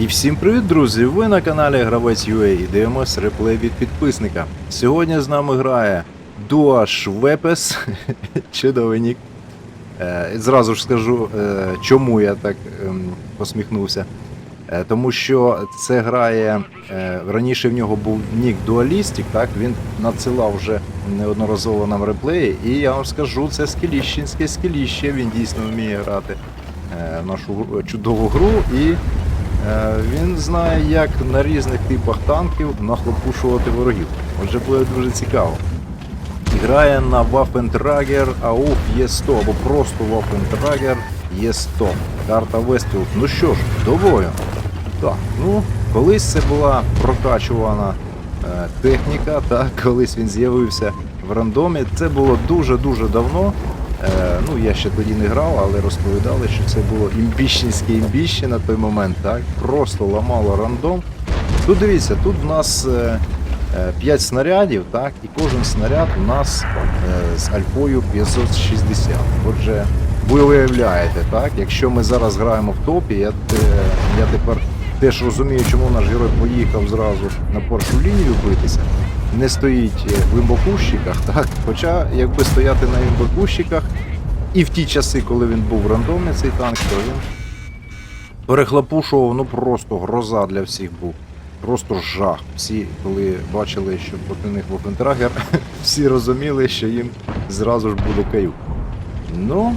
І всім привіт, друзі! Ви на каналі Гравець UA і дивимось реплей від підписника. Сьогодні з нами грає Дуа Швепес, чудовий нік. Е, Зразу ж скажу, е, чому я так ем, посміхнувся. Е, Тому що це грає. е, Раніше в нього був нік Дуалістик, так він надсилав вже неодноразово нам реплеї, і я вам скажу, це скеліщенське скеліще, він дійсно вміє грати е, нашу чудову гру і е, він знає, як на різних типах танків нахлопушувати ворогів. Отже, буде дуже цікаво. Грає на Waffentrager AUF Е100 або просто Waffentrager Е100. Карта Westfield. Ну що ж, до бою. Так, ну, колись це була прокачувана е, техніка, так, колись він з'явився в рандомі. Це було дуже-дуже давно. Е, ну, я ще тоді не грав, але розповідали, що це було імбіщенське імбіще на той момент, так? Просто ламало рандом. Тут дивіться, тут в нас 5 снарядів, так, і кожен снаряд у нас е, з альфою 560. Отже, ви уявляєте, так, якщо ми зараз граємо в топі, я, е, я тепер теж розумію, чому наш герой поїхав зразу на першу лінію битися. Не стоїть е, в імбокущиках, так? Хоча, якби стояти на імбокущиках, і в ті часи, коли він був в рандомі, цей танк, то він перехлопушував, ну просто гроза для всіх був. Просто жах. Всі, коли бачили, що проти них Вопентрагер, всі розуміли, що їм зразу ж буде каюк. Ну,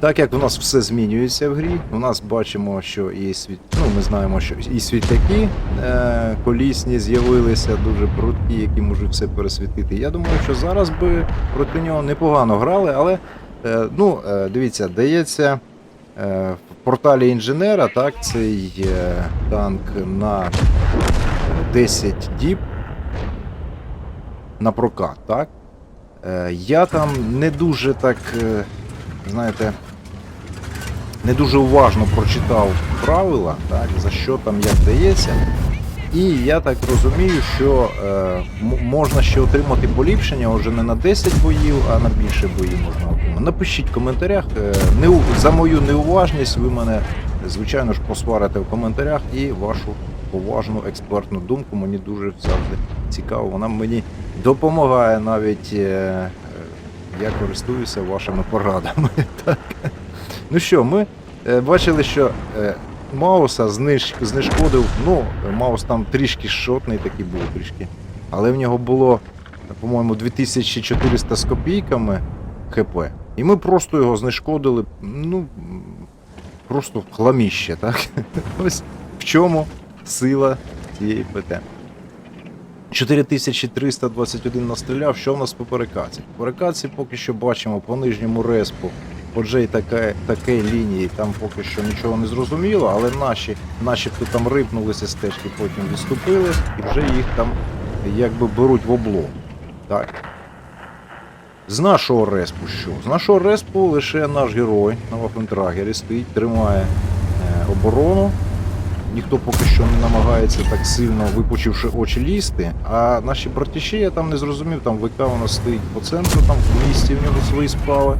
так як у нас все змінюється в грі, у нас бачимо, що і світ... ну, ми знаємо, що і світляки е- колісні з'явилися, дуже прудкі, які можуть все пересвітити. Я думаю, що зараз би проти нього непогано грали, але е- ну, е- дивіться, дається. Е, В порталі інженера, так, цей е, танк на е, 10 діб на прокат, так? Е, Я там не дуже так, е, знаєте, не дуже уважно прочитав правила, так, за що там як дається. І я так розумію, що е, можна ще отримати поліпшення вже не на 10 боїв, а на більше боїв можна отримати. Напишіть в коментарях. Е, не, за мою неуважність ви мене, звичайно ж, посварите в коментарях і вашу поважну експертну думку. Мені дуже завжди цікаво. Вона мені допомагає навіть. Е, е, я користуюся вашими порадами. Так. Ну що, ми е, бачили, що е, Мауса зниж, знешкодив. Ну, Маус там трішки шотний такий був трішки. Але в нього було, по-моєму, 2400 з копійками ХП. І ми просто його знешкодили. Ну, просто хламіще, так? Ось в чому сила цієї ПТ. 4321 настріляв, що в нас по перекаці? По перекаці поки що бачимо по нижньому респу, по Джей таке, таке лінії, там поки що нічого не зрозуміло, але наші начебто там рипнулися стежки, потім відступили і вже їх там якби беруть в облог. Так. З нашого респу що? З нашого респу лише наш герой на Вафентрагері стоїть, тримає е, оборону. Ніхто поки що не намагається так сильно випучивши очі лізти. А наші братіші, я там не зрозумів, там ВК у нас стоїть по центру, там в місті в нього свої справи.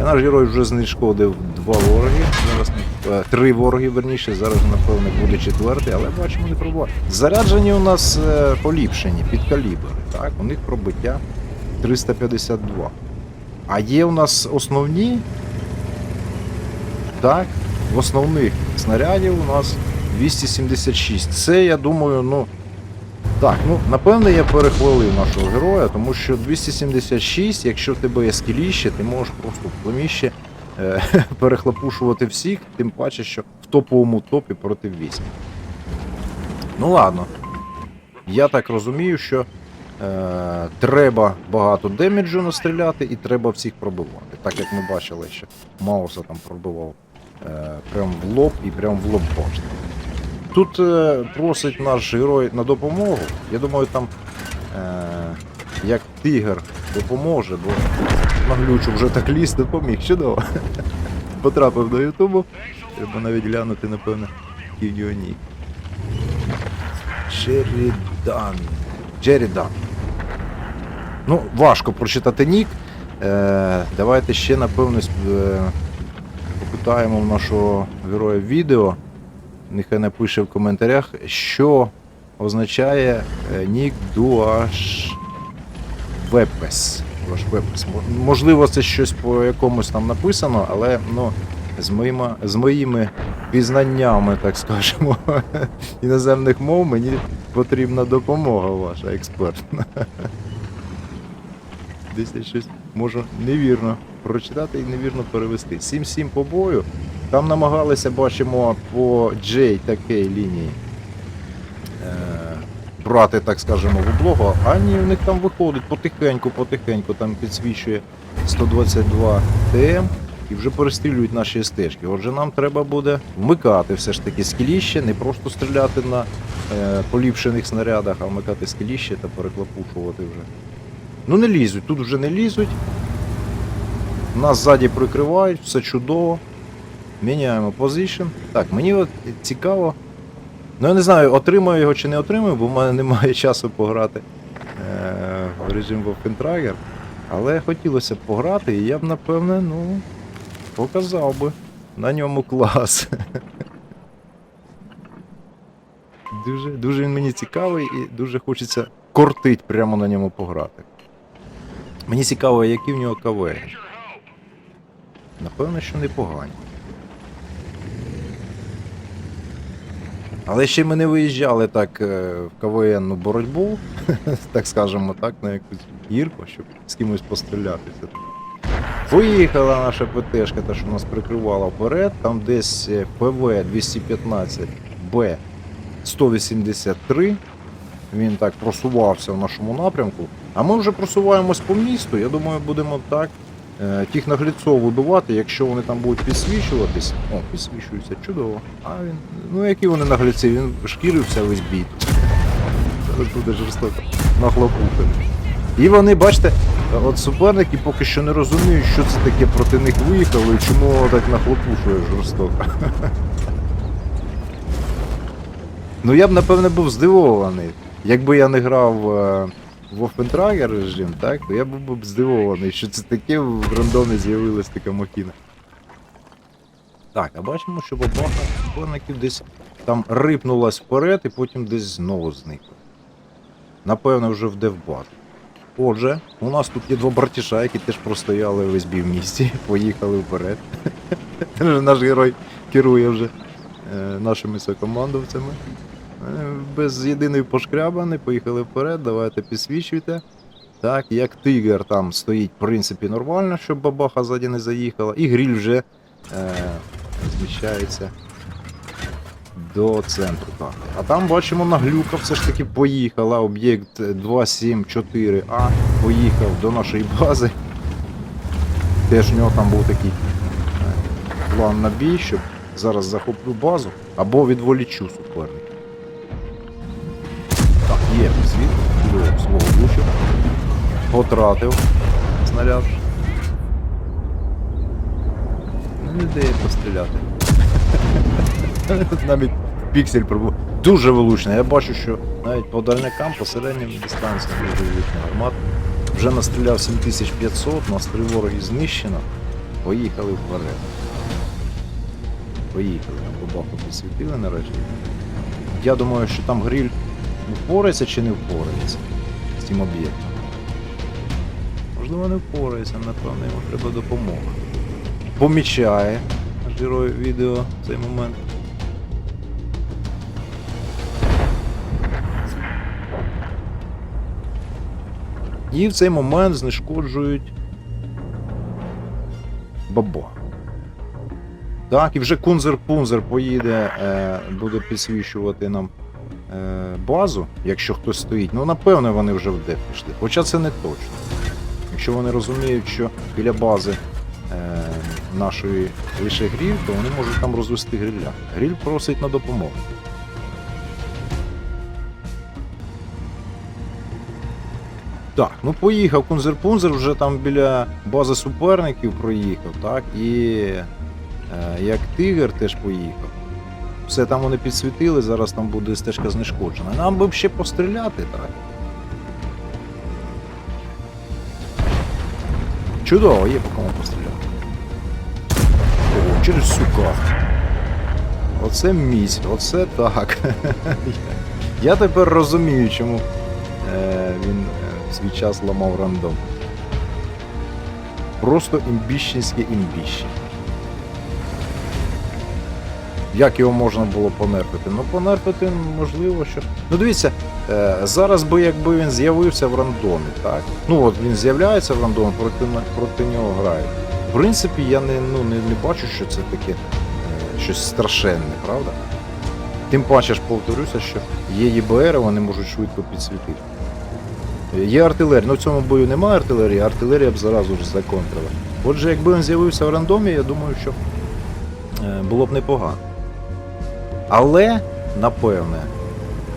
Е, Наш герой вже знешкодив два вороги. Зараз е, три вороги, верніше, зараз напевно буде четвертий, але бачимо не пробуває. Заряджені у нас е, поліпшені під калібр. Так, у них пробиття 352. А є у нас основні. Так, в основних снарядів у нас 276. Це, я думаю, ну. Так, ну напевне я перехвалив нашого героя, тому що 276, якщо в тебе є скіліще, ти можеш просто в племіще е, перехлопушувати всіх, тим паче, що в топовому топі проти 8. Ну ладно. Я так розумію, що е, треба багато демеджу настріляти і треба всіх пробивати. Так як ми бачили, що Мауса там пробивав е, прям в лоб і прям в лоб башти. Тут е, просить наш герой на допомогу. Я думаю, там е, як тигр допоможе, бо наглючу вже так ліс допоміг. Чудово. Потрапив до Ютубу. Треба навіть глянути, в нього. Джерідан. Джерідан. Ну, важко прочитати нік. Е, давайте ще, напевно, е, попитаємо в нашого героя відео. Нехай напише в коментарях, що означає е, нік Дуаш Вепес. Можливо, це щось по якомусь там написано, але ну, з, моїми, з моїми пізнаннями, так скажемо, іноземних мов мені потрібна допомога ваша експертна. Десь щось можу невірно прочитати і невірно перевести. 7-7 по бою. Там намагалися, бачимо, по J такій лінії е, брати, так скажемо, в облогу, а ні, у них там виходить потихеньку, потихеньку, там підсвічує 122 ТМ і вже перестрілюють наші стежки. Отже, нам треба буде вмикати все ж таки скіліще, не просто стріляти на е, поліпшених снарядах, а вмикати скіліще та переклапушувати вже. Ну не лізуть, тут вже не лізуть. Нас ззаді прикривають, все чудово. Міняємо позицію. Так, мені от цікаво. Ну я не знаю, отримаю його чи не отримаю, бо в мене немає часу пограти е, в режим Wolfentrager. Але хотілося б пограти, і я б напевне, ну, показав би на ньому клас. Дуже, дуже він мені цікавий і дуже хочеться кортить прямо на ньому пограти. Мені цікаво, які в нього КВ. Напевно, що непогані. Але ще ми не виїжджали так е, в КВНну боротьбу, так скажемо так, на якусь гірку, щоб з кимось пострілятися. Поїхала наша ПТшка, та що нас прикривала вперед, там десь е, ПВ 215 Б 183. Він так просувався в нашому напрямку. А ми вже просуваємось по місту. Я думаю, будемо так е, тих наглядців вибивати, якщо вони там будуть підсвічуватись. О, підсвічуються, чудово. А він. Ну які вони наглядці, він шкірився весь бій. Зараз буде жорстоко нахлопуханий. І вони, бачите, от суперники поки що не розуміють, що це таке проти них виїхало і чому так нахлопушує жорстоко. Ну я б напевне був здивований. Якби я не грав е, в Wolfentrager режим, так, то я був би здивований, що це таке в рандомі з'явилась така махіна. Так, а бачимо, що бабаха суперників десь там рипнулась вперед і потім десь знову зникла. Напевно, вже в девбат. Отже, у нас тут є два братіша, які теж простояли весь бій в місті, поїхали вперед. Наш герой керує вже е, нашими сокомандовцями. Е, Без єдиної пошкрябани, поїхали вперед, давайте підсвічуйте. Так, як тигр там стоїть, в принципі, нормально, щоб бабаха ззаді не заїхала. І гріль вже е, зміщається до центру карти. А там бачимо наглюка все ж таки поїхала. Об'єкт 274А поїхав до нашої бази. Теж в нього там був такий е, план на бій, щоб зараз захоплю базу або відволічу суперника. Так, світ, чудово, свого влучив. Потратив снаряд. Ну не де постріляти. Навіть піксель пробув. Дуже вилучно. Я бачу, що навіть по дальникам, по середнім дистанціям дуже вилучна гармата. Вже настріляв 7500, нас три вороги знищено. Поїхали вперед. Поїхали, нам бабаху підсвітили нарешті. Я думаю, що там гриль впорається чи не впорається з цим об'єктом. Можливо, не впорається, напевно, йому треба допомога. Помічає наш герой відео в цей момент. І в цей момент знешкоджують баба. Так, і вже Кунзер-Пунзер поїде, е, буде підсвічувати нам базу, якщо хтось стоїть. Ну, напевно, вони вже в деф пішли. Хоча це не точно. Якщо вони розуміють, що біля бази е, нашої лише гріль, то вони можуть там розвести гриля. Гріль просить на допомогу. Так, ну поїхав Кунзер-Пунзер, вже там біля бази суперників проїхав, так, і е, як Тигр теж поїхав. Все там вони підсвітили, зараз там буде стежка знешкоджена. Нам би ще постріляти, так. Чудово, є по кому постріляти. О, через карту. оце місь, оце так. Я тепер розумію, чому е, він е, в свій час ламав рандом. Просто імбіщенське імбіще. Як його можна було понерфити? Ну, понерфити можливо, що. Ну дивіться, е, зараз би якби він з'явився в рандомі, так? Ну от він з'являється в рандомі, проти, проти нього грають. В принципі, я не, ну, не, не бачу, що це таке е, щось страшенне, правда? Тим паче ж повторюся, що є ЄБР, вони можуть швидко підсвітити. Є артилерія, ну в цьому бою немає артилерії, артилерія б зразу ж законтрила. Отже, якби він з'явився в рандомі, я думаю, що е, було б непогано. Але, напевне,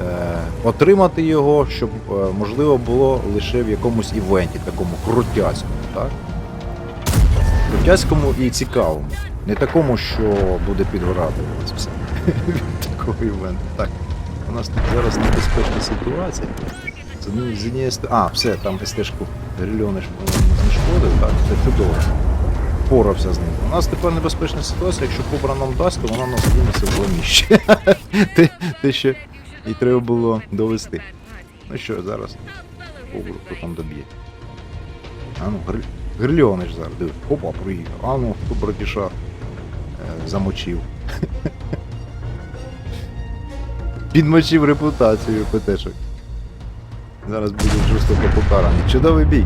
е, отримати його, щоб е, можливо було лише в якомусь івенті, такому крутяцькому, так? Крутяцькому і цікавому. Не такому, що буде підгорати у нас все. Від такого івенту. Так. У нас тут зараз небезпечна ситуація. З однієї- А, все, там СТ-шку Грильони по-моєму, так, це чудово. Порався з ним. У нас тепер небезпечна ситуація, якщо кобра нам дасть, то вона нас кинеться в ломіще. те, те, що і треба було довести. Ну що, зараз кобру хто там доб'є. А ну, гр... Грильони ж зараз, диви. Опа, приїхав. А ну, хто братіша е, замочив. Підмочив репутацію ПТшок. Зараз будуть жорстоко покарані. Чудовий бій.